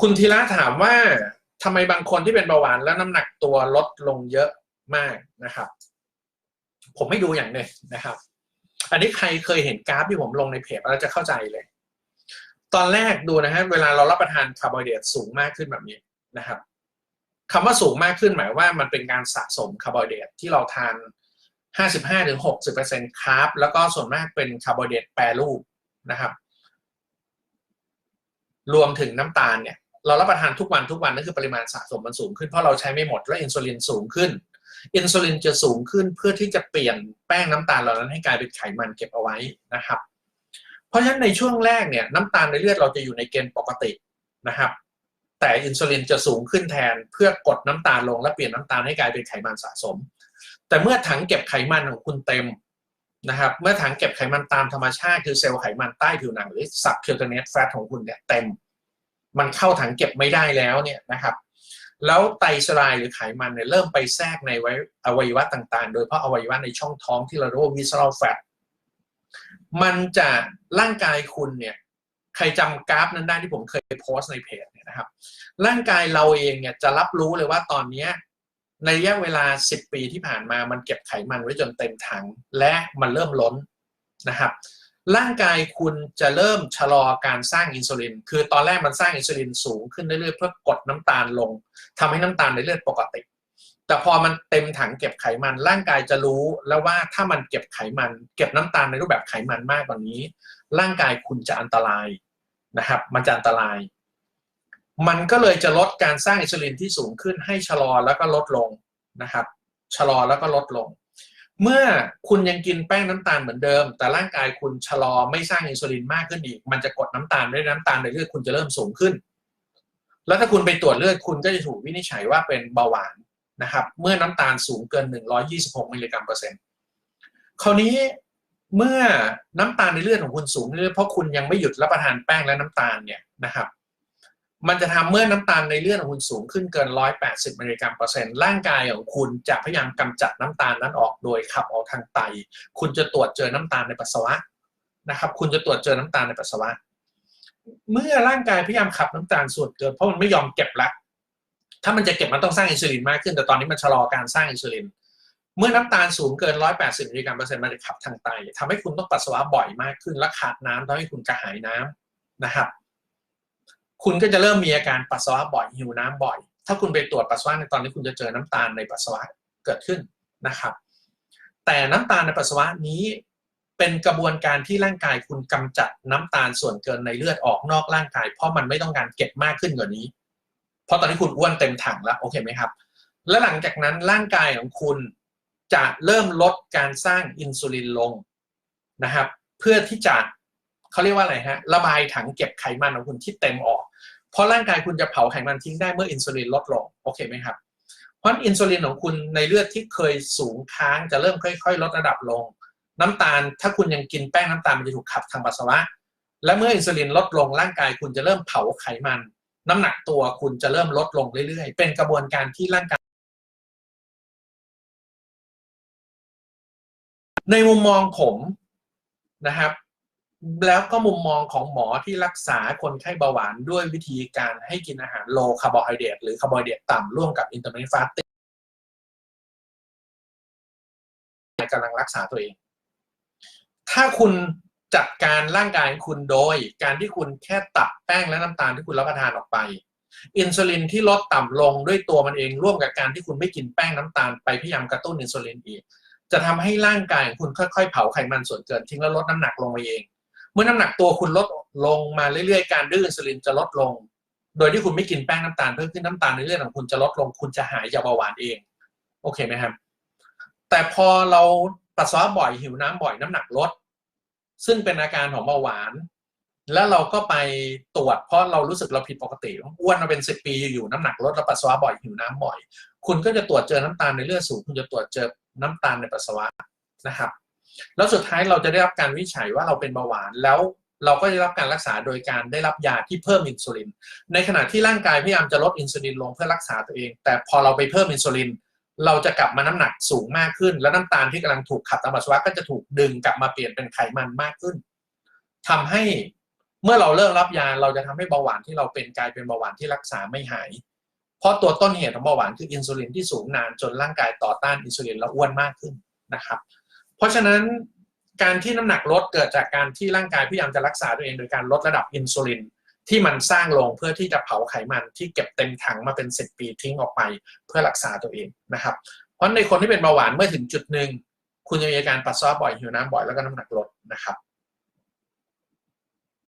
คุณธีระถามว่าทำไมบางคนที่เป็นเบาหวานแล้วน้ำหนักตัวลดลงเยอะมากนะครับ ผมไม่ดูอย่างหนึ่งนะครับ อันนี้ใครเคยเห็นกราฟที่ผมลงในเพจแล้วจะเข้าใจเลย ตอนแรกดูนะฮะเวลาเรารับประทานคาร์โบไฮเดรตสูงมากขึ้นแบบนี้นะครับคำว่าสูงมากขึ้นหมายว่ามันเป็นการสะสมคาร์โบไฮเดรตที่เราทาน 55-60%คาร์บแล้วก็ส่วนมากเป็นคาร์โบไฮเดรตแปรรูปนะครับ รวมถึงน้ำตาลเนี่ย เรารับประทานทุกวันทุกวันนั่นคือปริมาณสะสมมันสูงขึ้นเพราะเราใช้ไม่หมดและอินซูลินสูงขึ้น อินซูลินจะสูงขึ้นเพื่อที่จะเปลี่ยนแป้งน้ำตาลเหล่านั้นให้กลายเป็นไขมันเก็บเอาไว้นะครับ เพราะฉะนั้นในช่วงแรกเนี่ยน้ำตาลในเลือดเราจะอยู่ในเกณฑ์ปกตินะครับ แต่อินซูลินจะสูงขึ้นแทนเพื่อกดน้ำตาลลงและเปลี่ยนน้ำตาลให้กลายเป็นไขมันสะสม แต่เมื่อถังเก็บไขมันของคุณเต็มนะครับ เมื่อถังเก็บไขมันตามธรรมชาติคือเซลล์ไขมันใต้ผิวหนังหรือสับคิวเทเนสแฟตของคุณเนี่ยเต็ม มันเข้าถังเก็บไม่ได้แล้วเนี่ยนะครับ แล้วไตสลายหรือไขมันเนี่ยเริ่มไปแทรกในไว้อวัยวะต่างๆ โดยเฉพาะอวัยวะในช่องท้องที่เราเรียกว่า visceral fat มันจะร่างกายคุณเนี่ยใครจำกราฟนั้นได้ที่ผมเคยโพสต์ในเพจเนี่ยนะครับ ร่างกายเราเองเนี่ยจะรับรู้เลยว่าตอนเนี้ในระยะเวลา 10 ปีที่ผ่านมามันเก็บไขมันไว้จนเต็มถัง และมันเริ่มล้นนะครับ ร่างกายคุณจะเริ่มชะลอการสร้างอินซูลิน คือตอนแรกมันสร้างอินซูลินสูงขึ้นเรื่อยๆเพื่อกดน้ำตาลลงทำให้น้ำตาลในเลือดปกติ แต่พอมันเต็มถังเก็บไขมัน ร่างกายจะรู้แล้วว่าถ้ามันเก็บไขมัน เก็บน้ำตาลในรูปแบบไขมันมากกว่านี้ ร่างกายคุณจะอันตรายนะครับ มันจะอันตราย มันก็เลยจะลดการสร้างอินซูลินที่สูงขึ้นให้ชะลอแล้วก็ลดลงนะครับ ชะลอแล้วก็ลดลง เมื่อคุณยังกินแป้งน้ำตาลเหมือนเดิม แต่ร่างกายคุณชะลอไม่สร้างอินซูลินมากขึ้นอีก มันจะกดน้ำตาลด้วยน้ำตาลในเลือดคุณจะเริ่มสูงขึ้น แล้วถ้าคุณไปตรวจเลือดคุณก็จะถูกวินิจฉัยว่าเป็นเบาหวานนะครับ เมื่อน้ำตาลสูงเกิน 126 มิลลิกรัมเปอร์เซ็นต์คราวนี้เมื่อน้ำตาลในเลือดของคุณสูงเรื่อยเพราะคุณยังไม่หยุดรับประทานแป้งและน้ำตาลเนี่ยนะครับ มันจะทำเมื่อน้ำตาลในเลือดของคุณสูงขึ้นเกิน 180มิลลิกรัมเปอร์เซ็นต์ร่างกายของคุณจะพยายามกำจัดน้ำตาลนั้นออกโดยขับออกทางไต คุณจะตรวจเจอน้ำตาลในปัสสาวะนะครับ คุณจะตรวจเจอน้ำตาลในปัสสาวะ เมื่อร่างกายพยายามขับน้ำตาลส่วนเกินเพราะมันไม่ยอมเก็บละถ้ามันจะเก็บมันต้องสร้างอินซูลินมากขึ้น แต่ตอนนี้มันชะลอการสร้างอินซูลิน เมื่อน้ำตาลสูงเกิน 180มิลลิกรัมเปอร์เซ็นต์มันจะขับทางไตทำให้คุณต้องปัสสาวะบ่อยมากขึ้นและขาดน้ำทำให้คุณกระหายน้ำนะครับ คุณก็จะเริ่มมีอาการปัสสาวะบ่อยหิวน้ำบ่อย ถ้าคุณไปตรวจปัสสาวะในตอนนี้คุณจะเจอน้ำตาลในปัสสาวะเกิดขึ้นนะครับ แต่น้ำตาลในปัสสาวะนี้เป็นกระบวนการที่ร่างกายคุณกำจัดน้ำตาลส่วนเกินในเลือดออกนอกร่างกาย เพราะมันไม่ต้องการเก็บมากขึ้นกว่านี้ เพราะตอนนี้คุณอ้วนเต็มถังแล้วโอเคไหมครับ และหลังจากนั้นร่างกายของคุณจะเริ่มลดการสร้างอินซูลินลงนะครับ เพื่อที่จะ เขาเรียกว่าอะไรฮะระบายถังเก็บไขมันของคุณที่เต็มออก เพราะร่างกายคุณจะเผาไขมันทิ้งได้เมื่ออินซูลินลดลงโอเคไหมครับเพราะอินซูลินของคุณในเลือดที่เคยสูงค้างจะเริ่มค่อย ๆ ลดระดับลง น้ำตาลถ้าคุณยังกินแป้งน้ำตาลมันจะถูกขับทางปัสสาวะ และเมื่ออินซูลินลดลงร่างกายคุณจะเริ่มเผาไขมัน น้ำหนักตัวคุณจะเริ่มลดลงเรื่อยๆ เป็นกระบวนการที่ร่างกายในมุมมองผมนะครับ แล้วก็มุมมองของหมอที่รักษาคนไข้เบาหวานด้วยวิธีการให้กินอาหารโลคาร์โบไฮเดรตหรือคาร์โบไฮเดรตต่ำร่วมกับอินเตอร์เมนฟาสติ้งกำลังรักษาตัวเอง ถ้าคุณจัดการร่างกายคุณโดย การที่คุณแค่ตัดแป้งและน้ำตาลที่คุณรับประทานออกไป อินซูลินที่ลดต่ำลงด้วยตัวมันเองร่วมกับการที่คุณไม่กินแป้งน้ำตาลไปพยายามกระตุ้นอินซูลินอีกจะทำให้ร่างกายของคุณค่อยๆ เผาไขมันส่วนเกินทิ้งแล้วลดน้ำหนักลงมาเอง เมื่อน้ำหนักตัวคุณลดลงมาเรื่อยๆ การดื้ออินซูลินจะลดลง โดยที่คุณไม่กินแป้งน้ำตาลเพิ่มขึ้นน้ำตาลในเลือดของคุณจะลดลง คุณจะหายจากเบาหวานเอง โอเคไหมครับ แต่พอเราปัสสาวะบ่อยหิวน้ำบ่อยน้ำหนักลด ซึ่งเป็นอาการของเบาหวาน แล้วเราก็ไปตรวจเพราะเรารู้สึกเราผิดปกติอ้วนมาเป็นสิบปีอยู่ๆน้ำหนักลดแล้วปัสสาวะบ่อยหิวน้ำบ่อย คุณก็จะตรวจเจอน้ำตาลในเลือดสูงคุณจะตรวจเจอน้ำตาลในปัสสาวะนะครับ แล้วสุดท้ายเราจะได้รับการวิจัยว่าเราเป็นเบาหวานแล้วเราก็ได้รับการรักษาโดยการได้รับยาที่เพิ่มอินซูลิน ในขณะที่ร่างกายพยายามจะลดอินซูลินลงเพื่อรักษาตัวเอง แต่พอเราไปเพิ่มอินซูลิน เราจะกลับมาน้ำหนักสูงมากขึ้น แล้วน้ำตาลที่กำลังถูกขับทางปัสสาวะก็จะถูกดึงกลับมาเปลี่ยนเป็นไขมันมากขึ้นทำให้เมื่อเราเลิกรับยาเราจะทำให้เบาหวานที่เราเป็นกลายเป็นเบาหวานที่รักษาไม่หาย เพราะตัวต้นเหตุของเบาหวานคืออินซูลินที่สูงนานจนร่างกายต่อต้านอินซูลินแล้วอ้วนมากขึ้นนะครับ เพราะฉะนั้นการที่น้ำหนักลดเกิดจากการที่ร่างกายพยายามจะรักษาตัวเองโดยการลดระดับอินซูลินที่มันสร้างลงเพื่อที่จะเผาไขมันที่เก็บเต็มถังมาเป็นสิบปีทิ้งออกไปเพื่อรักษาตัวเองนะครับ เพราะในคนที่เป็นเบาหวานเมื่อถึงจุดหนึ่งคุณจะมีอาการปัสสาวะบ่อยหิวน้ำบ่อยแล้วก็น้ำหนักลดนะครับ